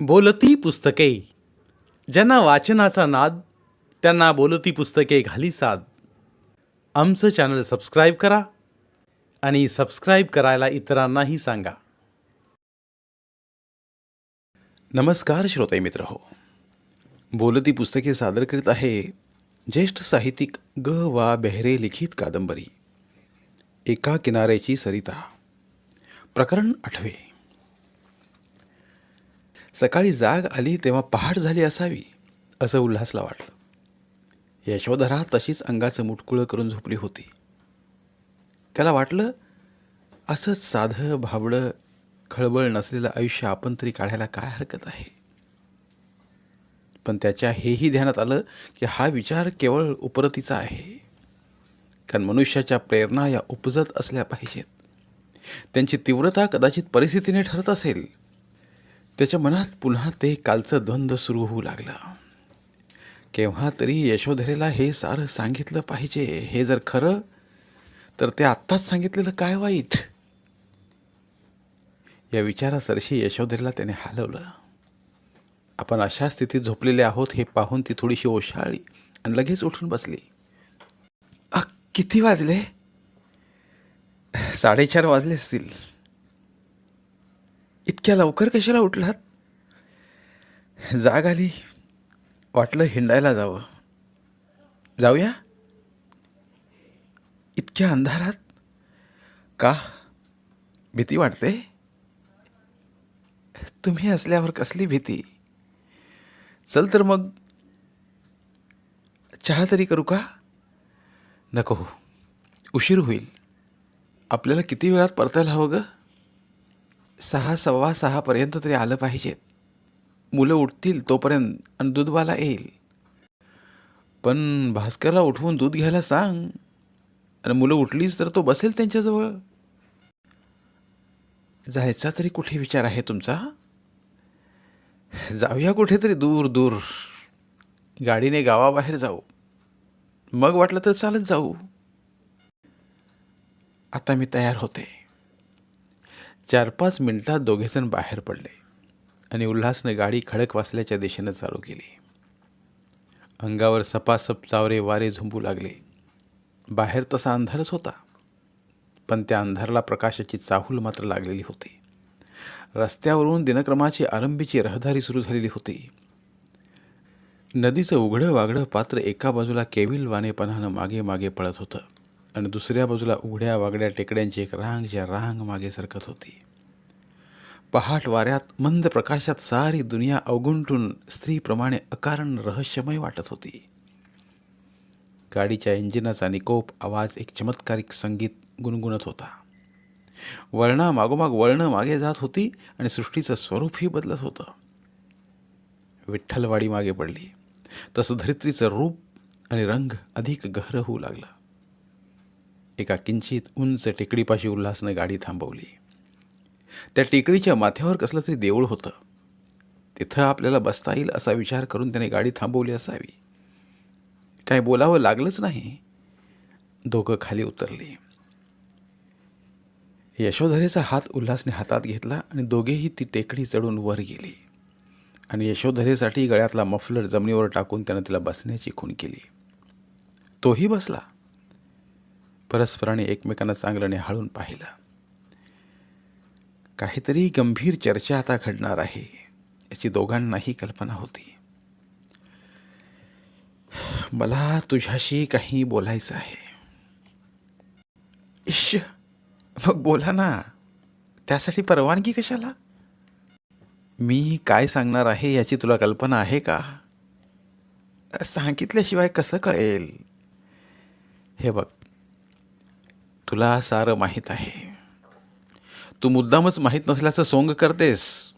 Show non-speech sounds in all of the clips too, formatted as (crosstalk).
बोलती पुस्तके. ज्यांना वाचनाचा नाद त्यांना बोलती पुस्तके घाली साद. आमचं चॅनल सबस्क्राईब करा आणि सबस्क्राईब करायला इतरांनाही सांगा. नमस्कार श्रोते मित्र हो. बोलती पुस्तके सादर करीत आहे ज्येष्ठ साहित्यिक ग वा बेहरे लिखित कादंबरी. एका किनाऱ्याची सरिता. प्रकरण आठवे. सकाळी जाग आली तेव्हा पहाट झाली असावी असं उल्हासला वाटलं. यशोधरा तशीच अंगाचं मुटकुळं करून झोपली होती. त्याला वाटलं असंच साधं भाबडं खळबळ नसलेलं आयुष्य आपण तरी काढायला काय हरकत आहे? पण त्याच्या हेही ध्यानात आलं की हा विचार केवळ उपरतीचा आहे. कारण मनुष्याच्या प्रेरणा या उपजत असल्या पाहिजेत. त्यांची तीव्रता कदाचित परिस्थितीने ठरत असेल त्याच्या मनात पुन्हा ते कालचं द्वंद्व सुरू होऊ लागलं. केव्हा तरी यशोधरेला हे सारं सांगितलं पाहिजे. हे जर खरं तर ते आत्ताच सांगितलेलं काय वाईट? या विचारासरशी यशोधरेला त्याने हलवलं. आपण अशा स्थितीत झोपलेले आहोत हे पाहून ती थोडीशी ओशाळली आणि लगेच उठून बसली. अ, किती वाजले? साडेचार वाजले असतील. इतक्या लवकर कशाला उठलात? जाग आली. वाटलं हिंडायला जावं. जाऊया? इतक्या अंधारात? का? भीती वाटते? तुम्ही असल्यावर कसली भीती? चल तर मग. चहा तरी करू का? नको हो. उशीर होईल. आपल्याला किती वेळात परतायला हवं गं? सहा सव्वा सहापर्यंत तरी आलं पाहिजेत. मुलं उठतील तोपर्यंत आणि दूधवाला येईल. पण भास्करला उठवून दूध घ्यायला सांग. आणि मुलं उठलीच तर तो बसेल त्यांच्याजवळ. जायचा तरी कुठे विचार आहे तुमचा? जाऊया कुठेतरी दूर दूर. गाडीने गावाबाहेर जाऊ. मग वाटलं तर चालत जाऊ. आता मी तयार होते. चार पाच मिनटात दोघेजण बाहेर पडले आणि उल्हासने गाडी खडक वाचल्याच्या दिशेनं चालू केली. अंगावर सपासप चावरे वारे झुंबू लागले. बाहेर तसा अंधारच होता पण त्या अंधारला प्रकाशाची चाहूल मात्र लागलेली होती. रस्त्यावरून दिनक्रमाची आरंभीची रहदारी सुरू झालेली होती. नदीचं उघडं वागडं पात्र एका बाजूला केविल वानेपणानं मागे मागे पळत होतं. आणि दुसऱ्या बाजूला उघड्या वागड्या टेकड्यांची एक रांगच्या रांग मागे सरकत होती. पहाट वाऱ्यात मंद प्रकाशात सारी दुनिया अवगुंटून स्त्रीप्रमाणे अकारण रहस्यमय वाटत होती. गाडीच्या इंजिनाचा निकोप आवाज एक चमत्कारिक संगीत गुणगुणत होता. वळणा मागोमाग वळणं मागे जात होती आणि सृष्टीचं स्वरूपही बदलत होतं. विठ्ठलवाडी मागे पडली. तसं धरित्रीचं रूप आणि रंग अधिक गहर होऊ लागलं. एका किंचित उंच टेकडीपाशी उल्हासनं गाडी थांबवली. त्या टेकडीच्या माथ्यावर कसलं तरी देऊळ होतं. तिथं आपल्याला बसता येईल असा विचार करून त्याने गाडी थांबवली असावी. काय बोलावं लागलंच नाही. दोघं खाली उतरली. यशोधरेचा हात उल्हासने हातात घेतला आणि दोघेही ती टेकडी चढून वर गेली. आणि यशोधरेसाठी गळ्यातला मफलर जमिनीवर टाकून त्यानं तिला बसण्याची खूण केली. तोही बसला. परस्पराने एकमेकांना चांगलं निहाळून पाहिलं. काहीतरी गंभीर चर्चा आता घडणार आहे याची दोघांनाही कल्पना होती. मला तुझ्याशी काही बोलायचं आहे. इश मग बोला ना. त्यासाठी परवानगी कशाला? मी काय सांगणार आहे याची तुला कल्पना आहे का? सांगितल्याशिवाय कसं कळेल? हे बघ तुला सारं माहीत आहे. तू मुद्दामच माहीत नसल्याचं सोंग करतेस.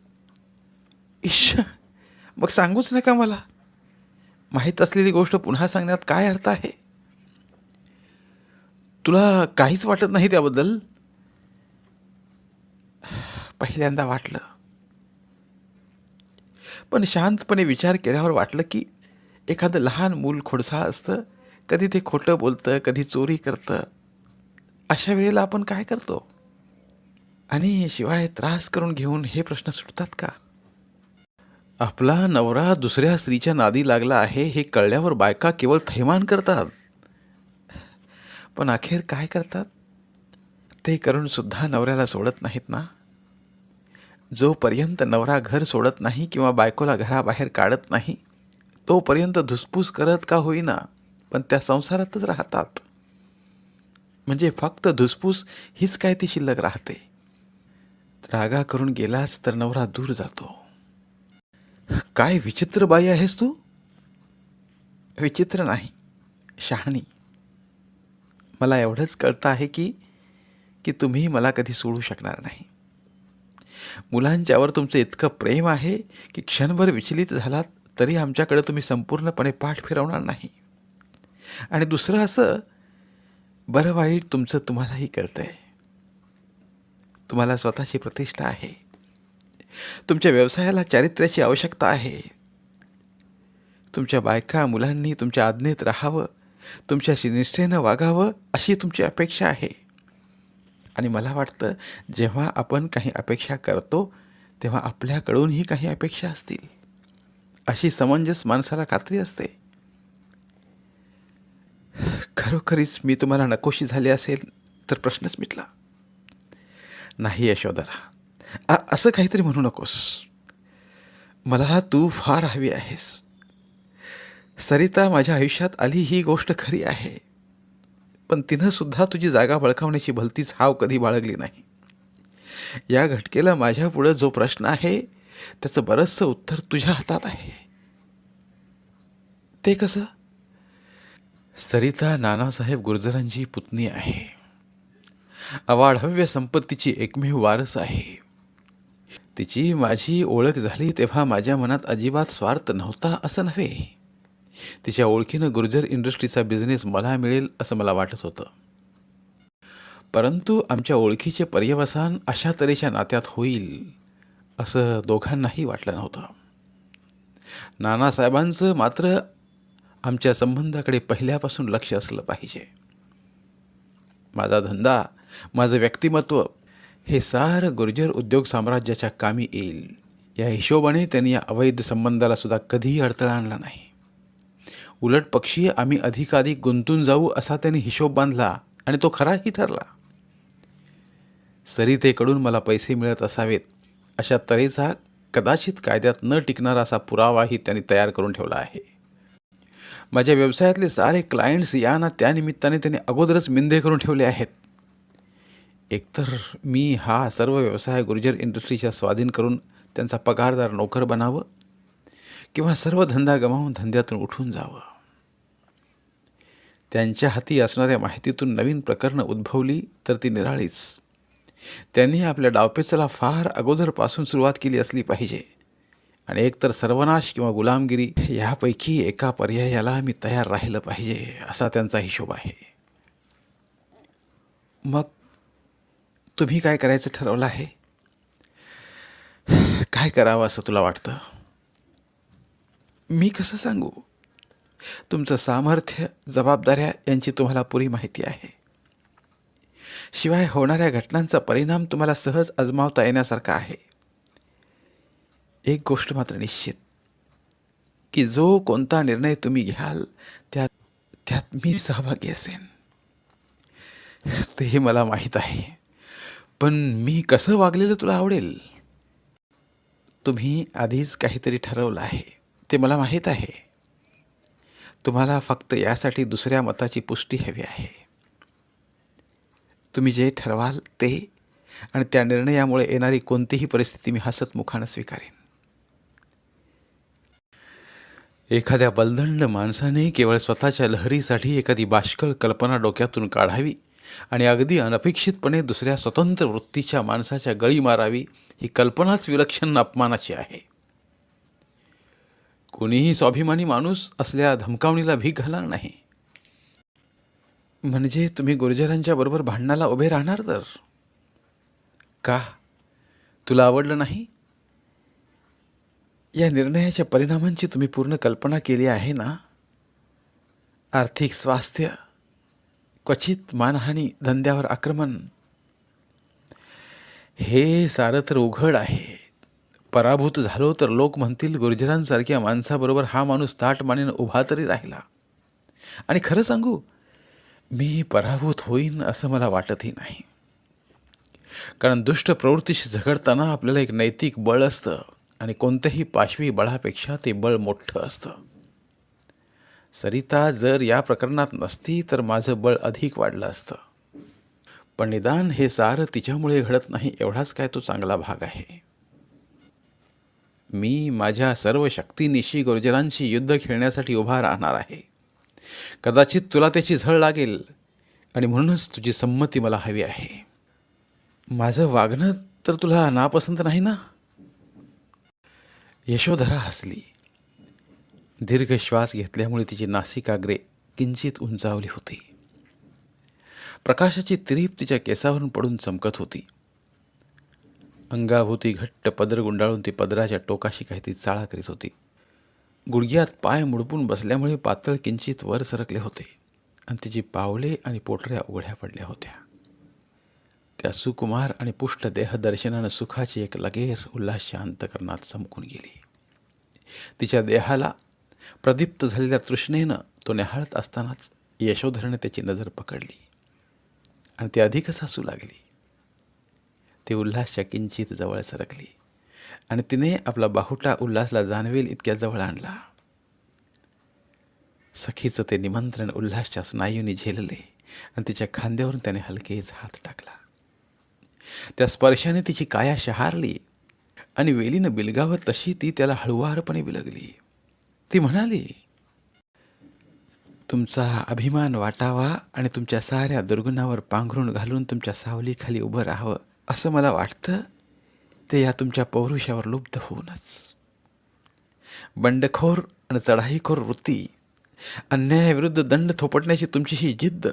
इश मग सांगूच नका मला. माहीत असलेली गोष्ट पुन्हा सांगण्यात काय अर्थ आहे? तुला काहीच वाटत नाही त्याबद्दल? पहिल्यांदा वाटलं. पण शांतपणे विचार केल्यावर वाटलं की एखादं लहान मूल खोडसाळ असतं. कधी ते खोटं बोलतं कधी चोरी करतं. अशा वेळेला आपण काय करतो? आणि शिवाय त्रास करून घेऊन हे प्रश्न सुटतात का? आपला नवरा दुसऱ्या स्त्रीच्या नादी लागला आहे हे कळल्यावर बायका केवळ थैमान करतात. पण अखेर काय करतात? ते करूनसुद्धा नवऱ्याला सोडत नाहीत ना? जोपर्यंत नवरा घर सोडत नाही किंवा बायकोला घराबाहेर काढत नाही तोपर्यंत धुसफूस करत का होईना? पण त्या संसारातच राहतात. म्हणजे फक्त धुसफूस हीच काय ती शिल्लक राहते? रागा करून गेलास तर नवरा दूर जातो. काय विचित्र बाई आहेस तू? विचित्र नाही शहाणी. मला एवढंच कळतं आहे की की तुम्ही मला कधी सोडू शकणार नाही. मुलांच्यावर तुमचं इतकं प्रेम आहे की क्षणभर विचलित झालात तरी आमच्याकडे तुम्ही संपूर्णपणे पाठ फिरवणार नाही. आणि दुसरं असं बरं वाईट तुमचं तुम्हालाही कळतं आहे तुम्हाला स्वतःची प्रतिष्ठा आहे. तुमच्या व्यवसायाला चारित्र्याची आवश्यकता आहे. तुमच्या बायका मुलांनी तुमच्या आज्ञेत राहावं. तुमच्याशी निष्ठेनं वागावं अशी तुमची अपेक्षा आहे. आणि मला वाटतं जेव्हा आपण काही अपेक्षा करतो तेव्हा आपल्याकडूनही काही अपेक्षा असतील. अशी समंजस माणसाला खात्री असते. खरोखरीच मी तुम्हाला नकोशी झाली असेल तर प्रश्नच मिटला. नाही यशोधरा. असं काहीतरी म्हणू नकोस. मला तू फार हवी आहेस. सरिता माझ्या आयुष्यात आली ही गोष्ट खरी आहे. पण तिनं सुद्धा तुझी जागा बळकावण्याची भलतीच हाव कधी बाळगली नाही. या घटकेला माझ्यापुढं जो प्रश्न आहे त्याचं बरंचसं उत्तर तुझ्या हातात आहे. ते कसं? सरिता नानासाहेब गुर्जरांची पुतणी आहे. अवाढव्य संपत्तीची एकमेव वारस आहे. तिची माझी ओळख झाली तेव्हा माझ्या मनात अजिबात स्वार्थ नव्हता असं नव्हे. तिच्या ओळखीनं गुर्जर इंडस्ट्रीचा बिझनेस मला मिळेल असं मला वाटत होतं. परंतु आमच्या ओळखीचे पर्यवसान अशा तऱ्हेच्या नात्यात होईल असं दोघांनाही वाटलं नव्हतं. नानासाहेबांचं मात्र आमच्या संबंधाकडे पहिल्यापासून लक्ष असलं पाहिजे. माझा धंदा माझं व्यक्तिमत्व हे सारं गुर्जर उद्योग साम्राज्याच्या कामी येईल. या हिशोबाने त्यांनी या अवैध संबंधाला सुद्धा कधीही अडथळा आणला नाही. उलट पक्षी आम्ही अधिकाधिक गुंतून जाऊ असा त्यांनी हिशोब बांधला आणि तो खराही ठरला. सरितेकडून मला पैसे मिळत असावेत अशा तऱ्हेचा कदाचित कायद्यात न टिकणारा असा पुरावाही त्यांनी तयार करून ठेवला आहे. माझ्या व्यवसायातले सारे क्लायंट्स या ना त्यानिमित्ताने त्यांनी अगोदरच मिंदे करून ठेवले आहेत. एकतर मी हा सर्व व्यवसाय गुर्जर इंडस्ट्रीच्या स्वाधीन करून त्यांचा पगारदार नोकर बनावं किंवा सर्व धंदा गमावून धंद्यातून उठून जावं. त्यांच्या हाती असणाऱ्या माहितीतून नवीन प्रकरणं उद्भवली तर ती निराळीच. त्यांनी आपल्या डावपेचाला फार अगोदरपासून सुरुवात केली असली पाहिजे. आणि एकतर सर्वनाश किंवा गुलामगिरी यापैकी एका पर्यायाला मी तयार राहिलं पाहिजे असा त्यांचा हिशोब आहे. मग तुम्ही काय करायचं ठरवलं आहे? काय करावं असं तुला वाटतं? मी कसं सांगू? तुमचं सामर्थ्य जबाबदाऱ्या यांची तुम्हाला पुरी माहिती आहे. शिवाय होणाऱ्या घटनांचा परिणाम तुम्हाला सहज अजमावता येण्यासारखा आहे. एक गोष्ट मात्र निश्चित की जो कोणता निर्णय तुम्ही घ्याल त्यात त्यात मी सहभागी असेन. तेही मला माहीत आहे. पण मी कसं वागलेलं तुला आवडेल? तुम्ही आधीच काहीतरी ठरवलं आहे ते मला माहीत आहे. तुम्हाला फक्त यासाठी दुसऱ्या मताची पुष्टी हवी आहे. तुम्ही जे ठरवाल ते आणि त्या निर्णयामुळे येणारी कोणतीही परिस्थिती मी हसत मुखानं स्वीकारेन. एखाद्या बलदंड माणसाने केवळ स्वतःच्या लहरीसाठी एखादी बाष्कळ कल्पना डोक्यातून काढावी आणि अगदी अनपेक्षितपणे दुसऱ्या स्वतंत्र वृत्तीच्या माणसाच्या गळी मारावी ही कल्पनाच विलक्षण अपमानाची आहे. कोणीही स्वाभिमानी माणूस असल्या धमकावणीला भीक घालणार नाही. म्हणजे तुम्ही गुर्जरांच्या बरोबर भांडणाला उभे राहणार तर? का? तुला आवडलं नाही? या निर्णयाच्या परिणामांची तुम्ही पूर्ण कल्पना केली आहे ना? आर्थिक स्वास्थ्य क्वचित मानहानी धंद्यावर आक्रमण. हे सारं तर उघड आहे. पराभूत झालो तर लोक म्हणतील गुर्जरांसारख्या माणसाबरोबर हा माणूस ताट मानेनं उभा तरी राहिला. आणि खरं सांगू मी पराभूत होईन असं मला वाटतही नाही. कारण दुष्ट प्रवृत्तीशी झगडताना आपल्याला एक नैतिक बळ असतं. आणि कोणत्याही पाशवी बळापेक्षा ते बळ मोठं असतं. सरिता जर या प्रकरणात नसती तर माझं बळ अधिक वाढलं असतं. पण निदान हे सारं तिच्यामुळे घडत नाही एवढाच काय तो चांगला भाग आहे. मी माझ्या सर्व शक्तीनिशी गुर्जरांशी युद्ध खेळण्यासाठी उभा राहणार आहे. कदाचित तुला त्याची झळ लागेल आणि म्हणूनच तुझी संमती मला हवी आहे. माझं वागणं तर तुला नापसंत नाही ना? यशोधरा हसली. दीर्घ श्वास घेतल्यामुळे तिची नासिकाग्रे किंचित उंचावली होती. प्रकाशाची तिरीप तिच्या केसावरून पडून चमकत होती. अंगाभोवती घट्ट पदर गुंडाळून ती पदराच्या टोकाशी काहीतरी चाळा करीत होती. गुडघ्यात पाय मुडपून बसल्यामुळे पातळ किंचित वर सरकले होते आणि तिची पावले आणि पोटऱ्या उघड्या पडल्या होत्या. त्या सुकुमार आणि पुष्ट देहदर्शनानं सुखाची एक लगेर उल्हासच्या अंतकरणात चमकून गेली. तिच्या देहाला प्रदीप्त झालेल्या तृष्णेनं तो निहाळत असतानाच यशोधरने त्याची नजर पकडली आणि ती अधिकच हसू लागली. ती उल्हासच्या किंचित जवळ सरकली आणि तिने आपला बाहुटा उल्हासला जाणवेल इतक्या जवळ आणला. सखीचं ते निमंत्रण उल्हासच्या स्नायूंनी झेलले आणि तिच्या खांद्यावरून त्याने हलकेच हात टाकला. त्या स्पर्शाने तिची काया शहारली. आणि वेलीनं बिलगावत तशी ती त्याला हळुवारपणे बिलगली. ती म्हणाली तुमचा अभिमान वाटावा आणि तुमच्या साऱ्या दुर्गुणावर पांघरून घालून तुमच्या सावलीखाली उभं राहावं असं मला वाटतं. ते या तुमच्या पौरुषावर लुप्त होऊनच. बंडखोर आणि चढाईखोर वृत्ती अन्यायाविरुद्ध दंड थोपटण्याची तुमची ही जिद्द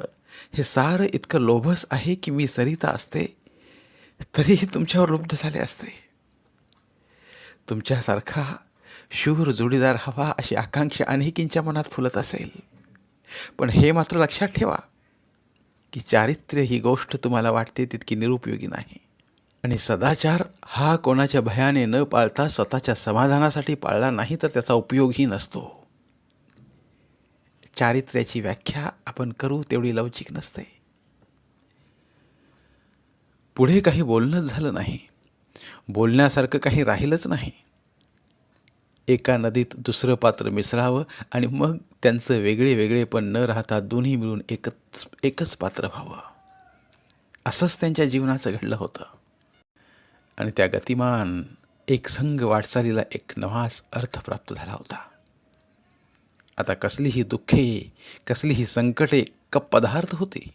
हे सारं इतकं लोभस आहे की मी सरिता असते तरीही तुमच्यावर लुब्ध झाले असते. तुमच्यासारखा शूर जोडीदार हवा अशी आकांक्षा अनेकींच्या मनात फुलत असेल. पण हे मात्र लक्षात ठेवा की चारित्र्य ही गोष्ट तुम्हाला वाटते तितकी निरुपयोगी नाही. आणि सदाचार हा कोणाच्या भयाने न पाळता स्वतःच्या समाधानासाठी पाळला नाही तर त्याचा उपयोगही नसतो. चारित्र्याची व्याख्या आपण करू तेवढी लवचिक नसते. पुढे काही बोलणंच झालं नाही. बोलण्यासारखं काही राहिलंच नाही. एका नदीत दुसरं पात्र मिसळावं आणि मग त्यांचं वेगळे वेगळे पण न राहता दोन्ही मिळून एकच एकच पात्र व्हावं. असंच त्यांच्या जीवनाचं घडलं होतं. आणि त्या गतिमान एक संघ वाटचालीला एक नवाच अर्थ प्राप्त झाला होता. आता कसलीही दुःखे कसलीही संकटे कप पदार्थ होती.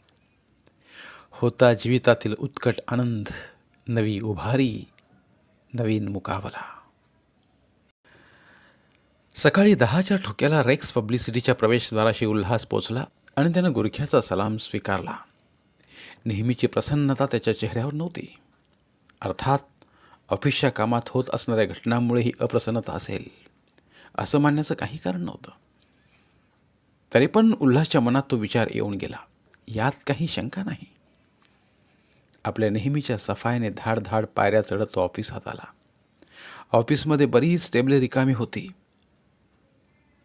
होता जीवितातील उत्कट आनंद नवी उभारी नवीन मुकावला सकाळी दहाच्या ठोक्याला रेक्स पब्लिसिटीच्या प्रवेशद्वाराशी उल्हास पोचला आणि त्यानं गुरख्याचा सलाम स्वीकारला. नेहमीची प्रसन्नता त्याच्या चेहऱ्यावर नव्हती. अर्थात ऑफिसच्या कामात होत असणाऱ्या घटनांमुळे ही अप्रसन्नता असेल असं मानण्याचं काही कारण नव्हतं. तरी पण उल्हासच्या मनात तो विचार येऊन गेला. यात काही शंका नाही. आपल्या नेहमीच्या सफाईने धाड पायऱ्या चढत तो ऑफिसात आला. ऑफिसमध्ये बरीच टेबले रिकामी होती.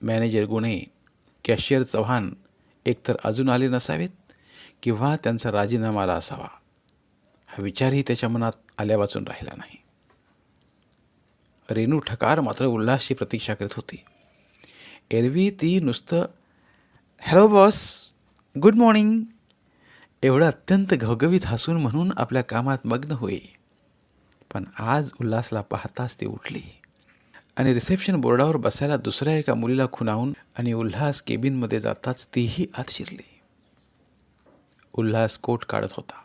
मॅनेजर गुणे कॅशियर चव्हाण एकतर अजून आले नसावेत किंवा त्यांचा राजीनामा आला असावा. हा विचारही त्याच्या मनात आल्या वाचून राहिला नाही. रेणू ठकार मात्र उल्हासची प्रतीक्षा करीत होती. एरवी ती नुसतं हॅलो बॉस गुड मॉर्निंग एवढं अत्यंत घवघवीत हसून म्हणून आपल्या कामात मग्न होई. पण आज उल्हासला पाहताच ती उठली. आणि रिसेप्शन बोर्डावर बसायला दुसऱ्या एका मुलीला खुणावून आणि उल्हास केबिनमध्ये जाताच तीही आत शिरली. उल्हास कोट काढत होता.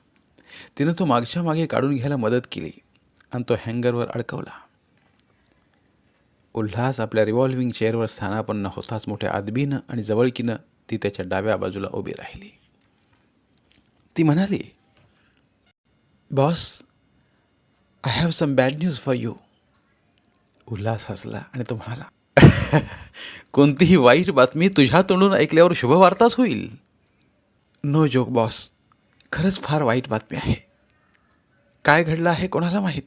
तिनं तो मागच्या मागे काढून घ्यायला मदत केली आणि तो हँगरवर अडकवला. उल्हास आपल्या रिव्हॉल्विंग चेअरवर स्थानापन्न होताच मोठ्या आदबीनं आणि जवळकीनं ती त्याच्या डाव्या बाजूला उभी राहिली. ती म्हणाली boss I have some bad news for you Ulhas हसला आणि तो म्हणाला (laughs) कोणतीही वाईट बातमी तुझ्या तोंडून ऐकल्यावर शुभवार्ताच होईल. No joke boss. खरंच फार वाईट बातमी आहे. काय घडलं आहे कोणाला माहीत?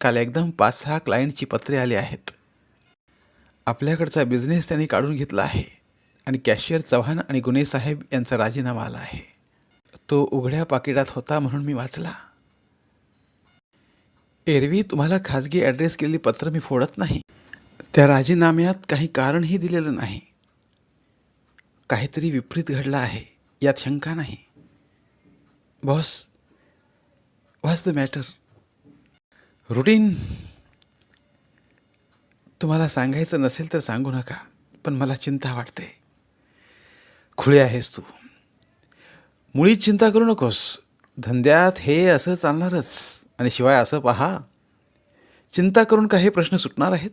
काल एकदम पाच सहा क्लायंटची पत्रे आली आहेत. आपल्याकडचा बिझनेस त्यांनी काढून घेतला आहे आणि कॅशियर चव्हाण आणि गुन्हे साहेब यांचा राजीनामा आला आहे. तो उघड्या पाकिटात होता म्हणून मी वाचला. एरवी तुम्हाला खाजगी ॲड्रेस केलेली पत्र मी फोडत नाही. त्या राजीनाम्यात काही कारणही दिलेलं नाही. काहीतरी विपरीत घडलं आहे यात शंका नाही. Boss was the matter? Routine तुम्हाला सांगायचं नसेल तर सांगू नका पण मला चिंता वाटते. खुळे आहेस तू. मुळीच चिंता करू नकोस. धंद्यात हे असं चालणारच. आणि शिवाय असं पहा. चिंता करून का हे प्रश्न सुटणार आहेत?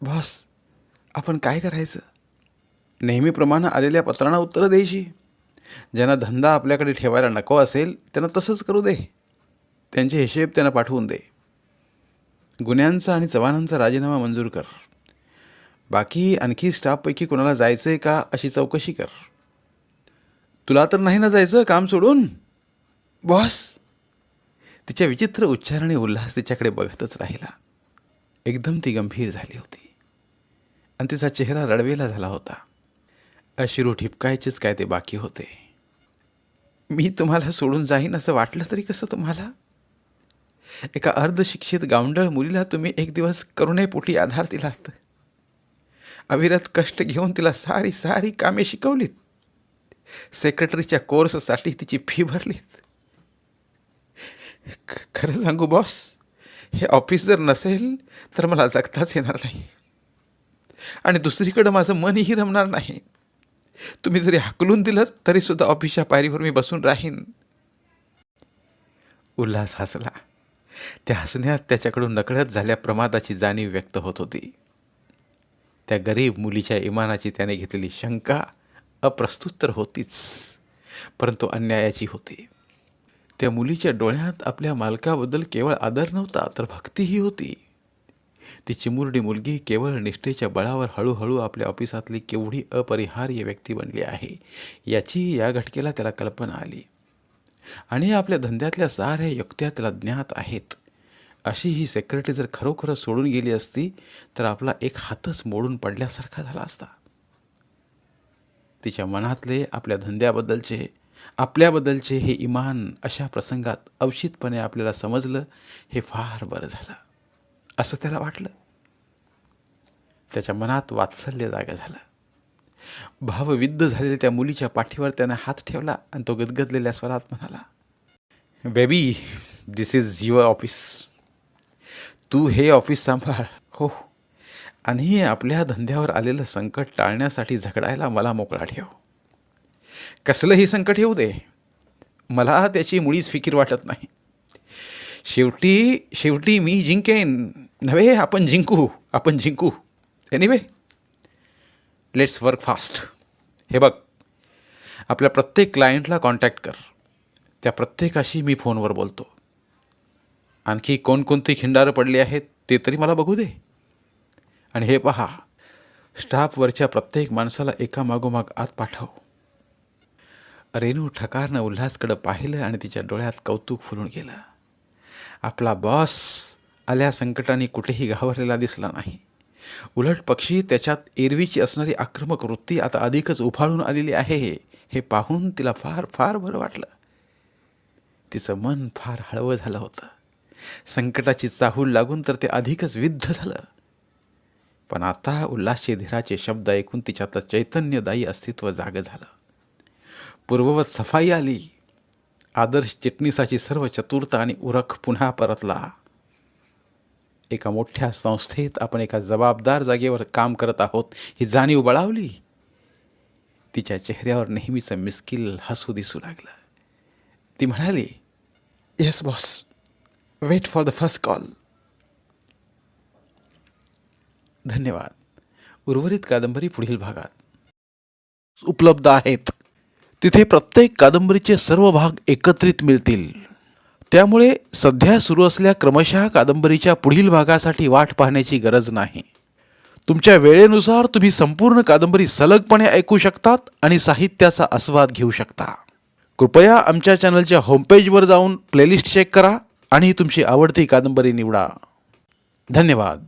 बॉस आपण काय करायचं? नेहमीप्रमाणे आलेल्या पत्रांना उत्तरं द्यायची ज्यांना धंदा आपल्याकडे ठेवायला नको असेल त्यांना तसंच करू दे. त्यांचे हिशेब त्यांना पाठवून दे. गुन्ह्यांचा आणि चव्हाणांचा राजीनामा मंजूर कर. बाकी आणखी स्टाफपैकी कोणाला जायचं आहे का अशी चौकशी कर. तुला तर नाही ना जायचं काम सोडून? बॉस. तिच्या विचित्र उच्चार आणि उल्हास तिच्याकडे बघतच राहिला. एकदम ती गंभीर झाली होती. आणि तिचा चेहरा रडवेला झाला होता. अशिरू ठिपकायचेच काय ते बाकी होते. मी तुम्हाला सोडून जाईन असं वाटलं तरी कसं तुम्हाला? एका अर्धशिक्षित गावंडळ मुलीला तुम्ही एक दिवस करुणेपोटी आधार दिलात. अविरत कष्ट घेऊन तिला सारी सारी कामे शिकवलीत. सेक्रेटरीच्या कोर्ससाठी तिची फी भरलीत. ख- खरं सांगू बॉस हे ऑफिस जर नसेल तर मला जगताच येणार नाही. आणि दुसरीकडं माझं मनही रमणार नाही. तुम्ही जरी हकलून दिलं तरीसुद्धा ऑफिसच्या पायरीवर मी बसून राहीन. उल्हास हसला. त्या हसण्यात त्याच्याकडून नकळत झाल्या प्रमादाची जाणीव व्यक्त होत होती. त्या गरीब मुलीच्या इमानाची त्याने घेतलेली शंका अप्रस्तुत तर होतीच परंतु अन्यायाची होती. त्या मुलीच्या डोळ्यात आपल्या मालकाबद्दल केवळ आदर नव्हता तर भक्तीही होती. ती चिमुरडी मुलगी केवळ निष्ठेच्या बळावर हळूहळू आपल्या ऑफिसातली केवढी अपरिहार्य व्यक्ती बनली आहे याची या घटकेला त्याला कल्पना आली. आणि आपल्या धंद्यातल्या साऱ्या युक्त्या त्याला ज्ञात आहेत. अशी ही सेक्रेटरी जर खरोखर सोडून गेली असती तर आपला एक हातच मोडून पडल्यासारखा झाला असता. तिच्या मनातले आपल्या धंद्याबद्दलचे आपल्याबद्दलचे हे इमान अशा प्रसंगात अवशितपणे आपल्याला समजलं हे फार बरं झालं. असं त्याला वाटलं. त्याच्या मनात वात्सल्य जागा झालं. भावविद्ध झालेल्या त्या मुलीच्या पाठीवर त्याने हात ठेवला आणि तो गदगदलेल्या स्वरात म्हणाला baby this is your office तू हे ऑफिस सांभाळ. हो. हो. आणि आपल्या धंद्यावर आलेलं संकट टाळण्यासाठी झगडायला मला मोकळा ठेव. कसलंही संकट येऊ दे. मला त्याची मुळीच फिकीर वाटत नाही. शेवटी शेवटी मी जिंकेन. नव्हे आपण जिंकू आपण जिंकू. एनिवे लेट्स वर्क फास्ट हे बघ आपल्या प्रत्येक क्लायंटला कॉन्टॅक्ट कर. त्या प्रत्येकाशी मी फोनवर बोलतो. आणखी कोणकोणती खिंडारं पडली आहेत ते तरी मला बघू दे. आणि हे पहा स्टाफवरच्या प्रत्येक माणसाला एका मागोमाग आत पाठव. रेणू ठकारनं उल्हासकडं पाहिलं आणि तिच्या डोळ्यात कौतुक फुलून गेलं. आपला बॉस आल्या संकटाने कुठेही घाबरलेला दिसला नाही. उलट पक्षी त्याच्यात एरवीची असणारी आक्रमक वृत्ती आता अधिकच उफाळून आलेली आहे हे पाहून तिला फार फार बरं वाटलं. तिचं मन फार हळवं झालं होतं. संकटाची चाहूल लागून तर ते अधिकच विद्ध झालं. पण आता उल्हासचे धीराचे शब्द ऐकून तिच्यातलं चैतन्यदायी अस्तित्व जागं झालं. पूर्ववत सफाई आली. आदर्श चिटणीसाची सर्व चतुरता आणि उरख पुन्हा परतला. एका मोठ्या संस्थेत आपण एका जबाबदार जागेवर काम करत आहोत ही जाणीव बळावली. तिच्या चेहऱ्यावर नेहमीचं मिस्किल हसू दिसू लागलं. ती म्हणाली yes boss wait for the first call धन्यवाद. उर्वरित कादंबरी पुढील भागात. उपलब्ध आहेत. तिथे प्रत्येक कादंबरीचे सर्व भाग एकत्रित मिळतील. त्यामुळे सध्या सुरू असलेल्या क्रमशः कादंबरीच्या पुढील भागासाठी वाट पाहण्याची गरज नाही. तुमच्या वेळेनुसार तुम्ही संपूर्ण कादंबरी सलगपणे ऐकू शकतात आणि साहित्याचा आस्वाद घेऊ शकता. कृपया आमच्या चॅनलच्या होमपेजवर जाऊन प्लेलिस्ट चेक करा आणि तुमची आवडती कादंबरी निवडा. धन्यवाद.